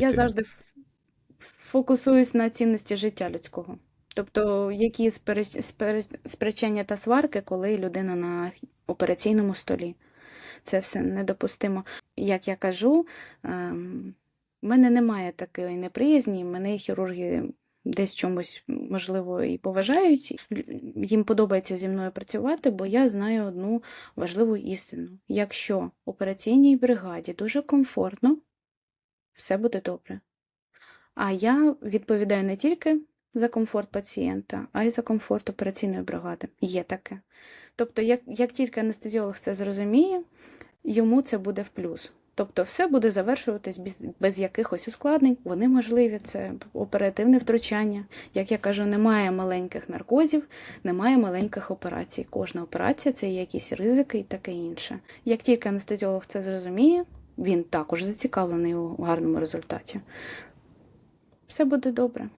Я завжди ф- фокусуюсь на цінності життя людського. Тобто, які спереч- спереч- спричення та сварки, коли людина на операційному столі. Це все недопустимо. Як я кажу, ем, в мене немає такої неприязні, мене хірурги десь чомусь, можливо, і поважають. Їм подобається зі мною працювати, бо я знаю одну важливу істину. Якщо операційній бригаді дуже комфортно, все буде добре. А я відповідаю не тільки за комфорт пацієнта, а й за комфорт операційної бригади. Є таке. Тобто, як, як тільки анестезіолог це зрозуміє, йому це буде в плюс. Тобто, все буде завершуватись без, без якихось ускладнень. Вони можливі, це оперативне втручання. Як я кажу, немає маленьких наркозів, немає маленьких операцій. Кожна операція це є якісь ризики і таке інше. Як тільки анестезіолог це зрозуміє, він також зацікавлений у гарному результаті. Все буде добре.